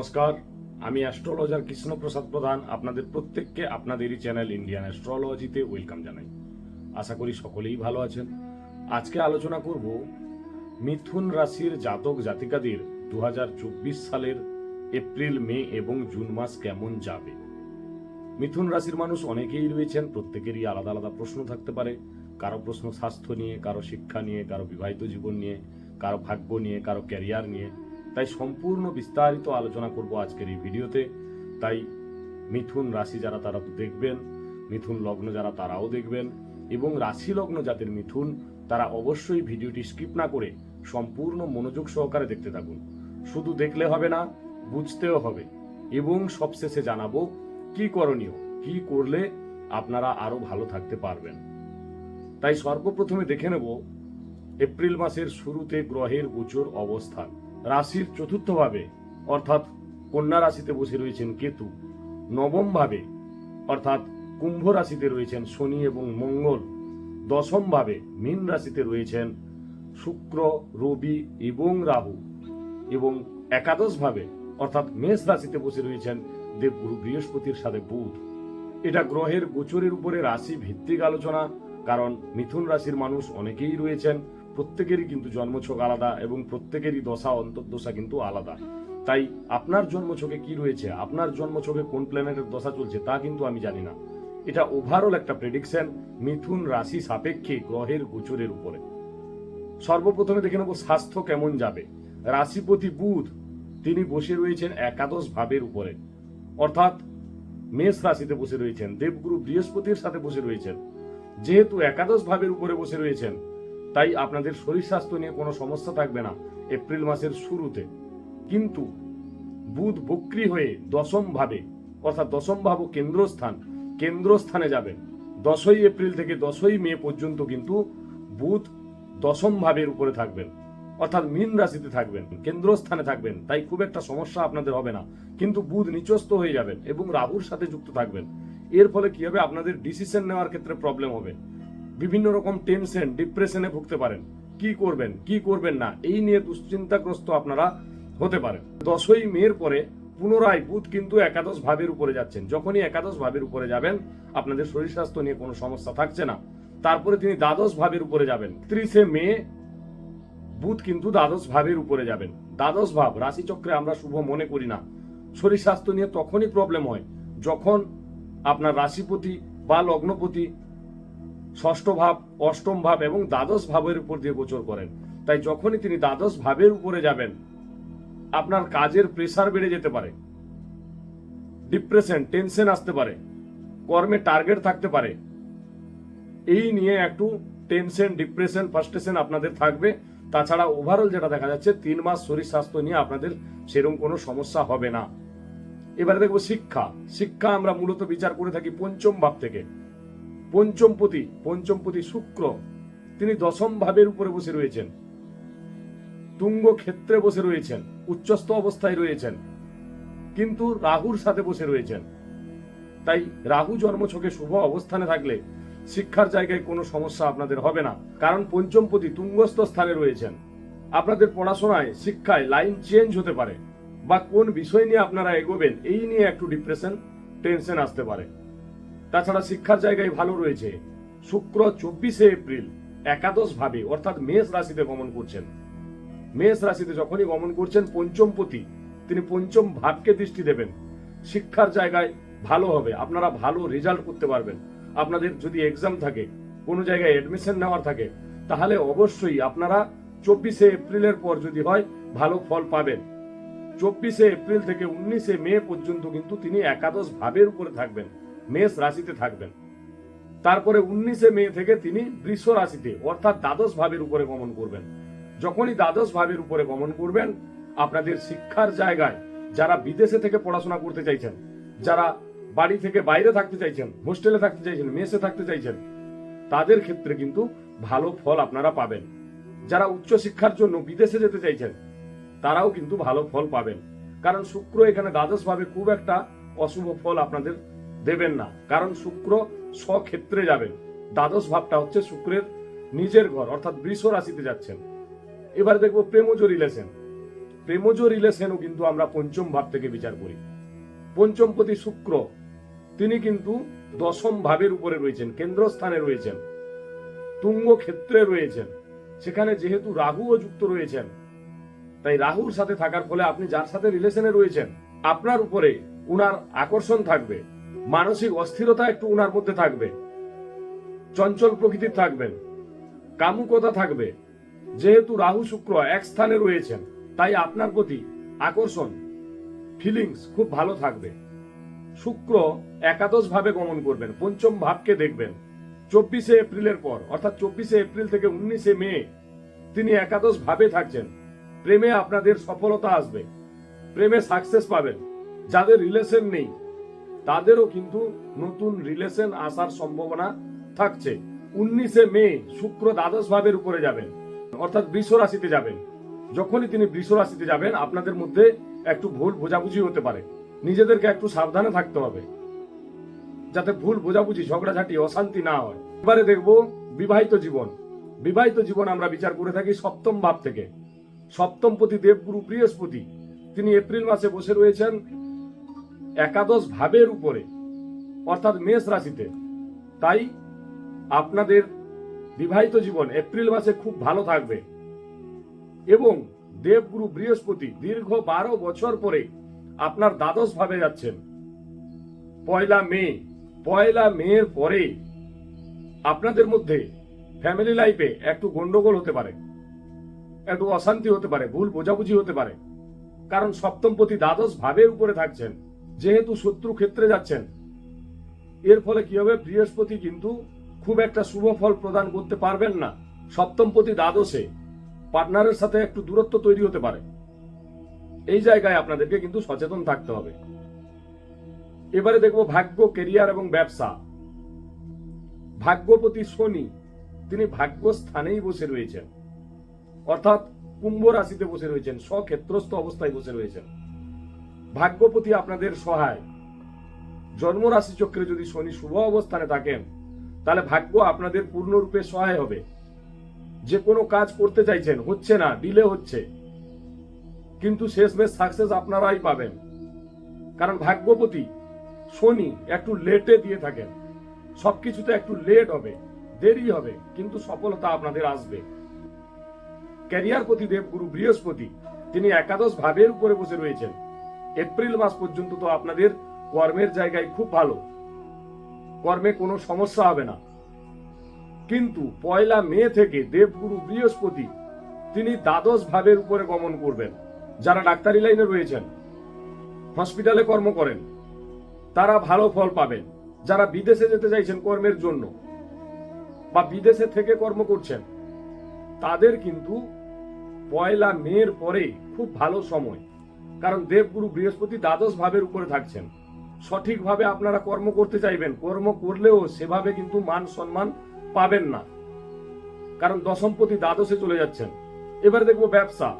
নমস্কার। আমি অ্যাস্ট্রোলজার কৃষ্ণপ্রসাদ প্রধান, আপনাদের প্রত্যেককে আপনাদেরই চ্যানেল ইন্ডিয়ান অ্যাস্ট্রোলজিতে ওয়েলকাম জানাই। আশা করি সকলেই ভালো আছেন। আজকে আলোচনা করব মিথুন রাশির জাতক জাতিকাদের দু হাজার চব্বিশ সালের এপ্রিল, মে এবং জুন মাস কেমন যাবে। মিথুন রাশির মানুষ অনেকেই রয়েছেন, প্রত্যেকেরই আলাদা আলাদা প্রশ্ন থাকতে পারে। কারও প্রশ্ন স্বাস্থ্য নিয়ে, কারও শিক্ষা নিয়ে, কারও বিবাহিত জীবন নিয়ে, কারও ভাগ্য নিয়ে, কারও ক্যারিয়ার নিয়ে। তাই সম্পূর্ণ বিস্তারিত আলোচনা করব আজকের এই ভিডিওতে। তাই মিথুন রাশি যারা তারা দেখবেন, মিথুন লগ্ন যারা তারাও দেখবেন এবং রাশি লগ্ন যাদের মিথুন, তারা অবশ্যই ভিডিওটি স্কিপ না করে সম্পূর্ণ মনোযোগ সহকারে দেখতে থাকুন। শুধু দেখলে হবে না, বুঝতেও হবে এবং সবশেষে জানাব কি করণীয়, কি করলে আপনারা আরও ভালো থাকতে পারবেন। তাই সর্বপ্রথমে দেখে নেব এপ্রিল মাসের শুরুতে গ্রহের গোচর অবস্থান। রাশির চতুর্থ ভাবে অর্থাৎ কন্যা রাশিতে বসে রয়েছেন কেতু। নবম ভাবে অর্থাৎ কুম্ভ রাশিতে রয়েছেন শনি এবং মঙ্গল। দশম ভাবে মীন রাশিতে রয়েছেন শুক্র, রবি এবং রাহু। এবং একাদশ ভাবে অর্থাৎ মেষ রাশিতে বসে রয়েছেন দেবগুরু বৃহস্পতির সাথে বুধ। এটা গ্রহের গোচরের উপরে রাশি ভিত্তিক আলোচনা, কারণ মিথুন রাশির মানুষ অনেকেই রয়েছেন। প্রত্যেকেরই কিন্তু জন্মছক আলাদা এবং প্রত্যেকেরই দশা, অন্তর্দশা কিন্তু আলাদা। তাই আপনার জন্মছকে কি রয়েছে? আপনার জন্মছকে কোন প্ল্যানেটের দশা চলছে তা কিন্তু আমি জানি না। এটা ওভারঅল একটা প্রেডিকশন মিথুন রাশি সাপেক্ষে গ্রহের গোচরের উপরে। সর্বপ্রথমে দেখে নেব স্বাস্থ্য কেমন যাবে। রাশিপতি বুধ, তিনি বসে রয়েছেন একাদশ ভাবের উপরে। অর্থাৎ মেষ রাশিতে বসে রয়েছেন, দেবগুরু বৃহস্পতির সাথে বসে রয়েছেন। যেহেতু একাদশ ভাবের উপরে বসে রয়েছেন তাই আপনাদের শরীর স্বাস্থ্য নিয়ে কোনো সমস্যা থাকবে না এপ্রিল মাসের শুরুতে। কিন্তু বুধ বক্রি হয়ে দশম ভাবে, অর্থাৎ দশম ভাব কেন্দ্রস্থান, কেন্দ্রস্থানে যাবেন দশই এপ্রিল থেকে দশই মে পর্যন্ত কিন্তু বুধ দশম ভাবের উপরে থাকবেন, অর্থাৎ মীন রাশিতে থাকবেন, কেন্দ্রস্থানে থাকবেন। তাই খুব একটা সমস্যা আপনাদের হবে না। কিন্তু বুধ নিচস্ত হয়ে যাবেন এবং রাহুর সাথে যুক্ত থাকবেন। এর ফলে কি হবে? আপনাদের ডিসিশন নেওয়ার ক্ষেত্রে প্রবলেম হবে। বিভিন্ন রকম টেনশন ডিপ্রেশনে ভুগতে পারেন। কি করবেন কি করবেন না, এই নিয়ে দুশ্চিন্তাগ্রস্ত আপনারা হতে পারেন। দশই মের পরে পুনরায় বুধ কিন্তু একাদশ ভাবের উপরে যাচ্ছেন। যখনই একাদশ ভাবের উপরে যাবেন, আপনাদের শরীর স্বাস্থ্য নিয়ে কোনো সমস্যা থাকছে না। তারপরে তিনি দ্বাদশ ভাবের উপরে যাবেন। ত্রিশে মে, বুধ কিন্তু দ্বাদশ ভাবের উপরে যাবেন। দ্বাদশ ভাব, রাশিচক্রে আমরা শুভ মনে করি না। শরীর স্বাস্থ্য নিয়ে তখনই প্রবলেম হয়, যখন আপনার রাশিপতি বা লগ্নপতি ষষ্ঠ ভাব, অষ্টম ভাব এবং দ্বাদশ ভাবের উপর দিয়ে গোচর করেন। তাই যখনই তিনি দ্বাদশ ভাবের উপরে যাবেন, আপনার কাজের প্রেসার বেড়ে যেতে পারে, ডিপ্রেশন, টেনশন আসতে পারে, কর্মে টার্গেট থাকতে পারে। এই নিয়ে একটু টেনশন, ডিপ্রেশন ফার্স্টেশন আপনাদের থাকবে। তাছাড়া ওভারঅল যেটা দেখা যাচ্ছে, তিন মাস শরীর স্বাস্থ্য নিয়ে আপনাদের সেরকম কোনো সমস্যা হবে না। এবারে দেখব শিক্ষা। শিক্ষা আমরা মূলত বিচার করে থাকি পঞ্চম ভাব থেকে। পঞ্চমপতি পঞ্চমপতি শুক্র, তিনি দশম ভাবের উপরে বসে রয়েছেন। তুঙ্গ ক্ষেত্রে বসে রয়েছেন, উচ্চস্থ অবস্থায় রয়েছেন, কিন্তু রাহুর সাথে বসে রয়েছেন। তাই রাহু জন্মছকে শুভ অবস্থানে থাকলে শিক্ষার জায়গায় কোনো সমস্যা আপনাদের হবে না, কারণ পঞ্চমপতি তুঙ্গস্থ স্থানে রয়েছেন। আপনাদের পড়াশোনায়, শিক্ষায় লাইন চেঞ্জ হতে পারে, বা কোন বিষয় নিয়ে আপনারা এগোবেন, এই নিয়ে একটু ডিপ্রেশন, টেনশন আসতে পারে। তাছাড়া শিক্ষার জায়গায় ভালো রয়েছে। শুক্র চব্বিশে এপ্রিল, একাদশ ভাবে, অর্থাৎ মেষ রাশিতে গমন করছেন। মেষ রাশিতে যখনই গমন করছেন, পঞ্চমপতি, তিনি পঞ্চম ভাবকে দৃষ্টি দেবেন। শিক্ষার জায়গায় ভালো হবে, আপনারা ভালো রেজাল্ট করতে পারবেন। আপনাদের যদি এক্সাম থাকে, কোনো জায়গায় এডমিশন নেওয়ার থাকে, তাহলে অবশ্যই আপনারা চব্বিশে এপ্রিলের পর যদি হয়, ভালো ফল পাবেন। চব্বিশে এপ্রিল থেকে উনিশে মে পর্যন্ত কিন্তু তিনি একাদশ ভাবের উপরে থাকবেন। মেষ রাশিতে থাকবেন। তারপরে উনিশে মে থেকে তিনি বৃষ রাশিতে, অর্থাৎ দ্বাদশ ভাবের উপরে গমন করবেন। যখনই দ্বাদশ ভাবের উপরে গমন করবেন, আপনাদের শিক্ষার জায়গায় যারা বিদেশে থেকে পড়াশোনা করতে চাইছেন, যারা বাড়ি থেকে বাইরে থাকতে চাইছেন, হোস্টেলে থাকতে চাইছেন, মেসে থাকতে চাইছেন, তাদের ক্ষেত্রে কিন্তু ভালো ফল আপনারা পাবেন। যারা উচ্চ শিক্ষার জন্য বিদেশে যেতে চাইছেন, তারাও কিন্তু ভালো ফল পাবেন। কারণ শুক্র এখানে দ্বাদশ ভাবে খুব একটা অশুভ ফল আপনাদের দেবেন না। কারণ শুক্র স্বক্ষেত্রে যাবেন। দ্বাদশ ভাবটা হচ্ছে শুক্রের নিজের ঘর, অর্থাৎ বৃষ রাশিতে যাচ্ছেন। এবার দেখব প্রেমজ রিলেশন। প্রেমজ রিলেশনও কিন্তু আমরা পঞ্চম ভাব থেকে বিচার করি। পঞ্চমপতি শুক্র, তিনি কিন্তু দশম ভাবের উপরে রয়েছেন, কেন্দ্রস্থানে রয়েছেন তুঙ্গ ক্ষেত্রে রয়েছেন। সেখানে যেহেতু রাহুও যুক্ত রয়েছেন, তাই রাহুর সাথে থাকার ফলে আপনি যার সাথে রিলেশনে রয়েছেন, আপনার উপরে উনার আকর্ষণ থাকবে। মানসিক অস্থিরতা একটু উনার মধ্যে থাকবে। চঞ্চল প্রকৃতির থাকবেন। কামুকতা থাকবে। যেহেতু রাহু শুক্র এক স্থানে রয়েছেন, তাই আপনার প্রতি আকর্ষণ ফিলিংস খুব ভালো থাকবে। শুক্র একাদশ ভাবে গমন করবেন, পঞ্চম ভাবকে দেখবেন। চব্বিশে এপ্রিলের পর, অর্থাৎ চব্বিশে এপ্রিল থেকে উনিশে মে, তিনি একাদশ ভাবে থাকছেন। প্রেমে আপনাদের সফলতা আসবে। প্রেমে সাকসেস পাবেন। যাদের রিলেশন নেই তাদেরও কিন্তু নতুন রিলেশন আসার সম্ভাবনা থাকছে। উনিশে মে শুক্র দ্বাদশ ভাবের উপরে যাবেন, অর্থাৎ বৃষ রাশিতে যাবেন। যখনই তিনি বৃষ রাশিতে যাবেন, আপনাদের মধ্যে একটু ভুল বোঝাবুঝি হতে পারে। নিজেদেরকে একটু সাবধানে থাকতে হবে, যাতে ভুল বোঝাবুঝি, ঝগড়াঝাটি, অশান্তি না হয়। এবারে দেখব বিবাহিত জীবন। বিবাহিত জীবন আমরা বিচার করে থাকি সপ্তম ভাব থেকে। সপ্তম পতি দেবগুরু বৃহস্পতি, তিনি এপ্রিল মাসে বসে রয়েছেন। একাদশ ভাবের উপরে, অর্থাৎ মেষ রাশিতে। তাই আপনাদের বিবাহিত জীবন এপ্রিল মাসে খুব ভালো থাকবে। এবং দেবগুরু বৃহস্পতি দীর্ঘ বারো বছর পরে আপনার দ্বাদশ ভাবে যাচ্ছেন। পয়লা মে, পয়লা মের পরে আপনাদের মধ্যে ফ্যামিলি লাইফে একটু গন্ডগোল হতে পারে। একটু অশান্তি হতে পারে, ভুল বোঝাবুঝি হতে পারে। কারণ সপ্তমপতি দ্বাদশ ভাবের উপরে থাকছেন। যেহেতু শত্রু ক্ষেত্রে যাচ্ছেন, এর ফলে কি হবে? বৃহস্পতি কিন্তু খুব একটা শুভ ফল প্রদান করতে পারবেন না। সপ্তমপতি দ্বাদশে পার্টনারের সাথে একটু দূরত্ব তৈরি হতে পারে। এই জায়গায় আপনাদেরকে কিন্তু সচেতন থাকতে হবে। এবারে দেখব ভাগ্য কেরিয়ার এবং ব্যবসা। ভাগ্যপতি শনি, তিনি ভাগ্য স্থানেই বসে রয়েছেন। অর্থাৎ কুম্ভ রাশিতে বসে রয়েছেন, স্বক্ষেত্রস্থ অবস্থায় বসে রয়েছেন। ভাগ্যপতি আপনাদের সহায়। জন্ম রাশি চক্রে যদি শনি শুভ অবস্থানে থাকেন, তাহলে ভাগ্য আপনাদের পূর্ণরূপে সহায় হবে। যে কোনো কাজ করতে চাইছেন, হচ্ছে না, ডিলে হচ্ছে। কিন্তু শেষমেশ সাকসেস আপনারাই পাবেন। কারণ ভাগ্যপতি শনি একটু লেটে দিয়ে থাকেন। সবকিছুতে একটু লেট হবে, দেরি হবে, কিন্তু সফলতা আপনাদের আসবে। ক্যারিয়ার প্রতি দেবগুরু বৃহস্পতি, তিনি একাদশ ভাবের উপরে বসে রয়েছেন। এপ্রিল মাস পর্যন্ত তো আপনাদের কর্মের জায়গায় খুব ভালো। কর্মে কোনো সমস্যা হবে না। কিন্তু পয়লা মে থেকে দেবগুরু বৃহস্পতি, তিনি দ্বাদশ ভাবের উপরে গমন করবেন, যারা ডাক্তারি লাইনে রয়েছেন, হসপিটালে কর্ম করেন, তারা ভালো ফল পাবেন, যারা বিদেশে যেতে চাইছেন কর্মের জন্য বা বিদেশে থেকে কর্ম করছেন, তাদের কিন্তু পয়লা মের পরে খুব ভালো সময়। কারণ দেবগুরু বৃহস্পতি দ্বাদশ ভাবের উপরে থাকছেন। সঠিকভাবে আপনারা কর্ম করতে চাইবেন, কর্ম করলেও সেভাবে কিন্তু মান সম্মান পাবেন না। কারণ দশমপতি দ্বাদশে চলে যাচ্ছেন। এবার দেখব ব্যবসা।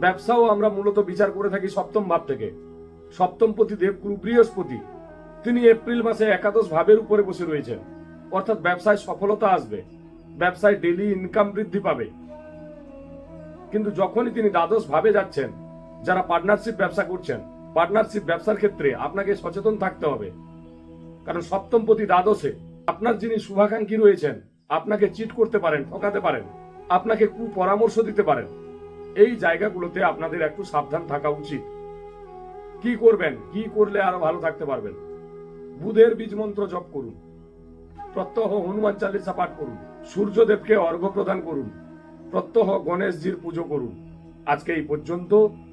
ব্যবসাও আমরা মূলত বিচার করে থাকি সপ্তম ভাব থেকে। সপ্তমপতি দেবগুরু বৃহস্পতি, তিনি এপ্রিল মাসে একাদশ ভাবের উপরে বসে রয়েছেন। অর্থাৎ ব্যবসায় সফলতা আসবে, ব্যবসায় ডেলি ইনকাম বৃদ্ধি পাবে। কিন্তু যখনই তিনি দ্বাদশ ভাবে যাচ্ছেন যারা পার্টনারশিপ ব্যবসা করছেন পার্টনারশিপ ব্যবসার ক্ষেত্রে আপনাকে সচেতন থাকতে হবে। কারণ সপ্তমপতি দ্বাদশে আপনার যিনি শুভাকাঙ্ক্ষী রয়েছেন, আপনাকে চিট করতে পারেন, ঠকাতে পারেন, আপনাকে কুপরামর্শ দিতে পারেন। এই জায়গাগুলোতে আপনাদের একটু সাবধান থাকা উচিত। কি করবেন, কি করলে আরও ভালো থাকতে পারবেন? বুধের বীজ মন্ত্র জপ করুন। প্রত্যহ হনুমান চালিসা পাঠ করুন। সূর্যদেবকে অর্ঘ্য প্রদান করুন। প্রত্যহ গণেশজির পুজো করুন। আজকে এই পর্যন্ত।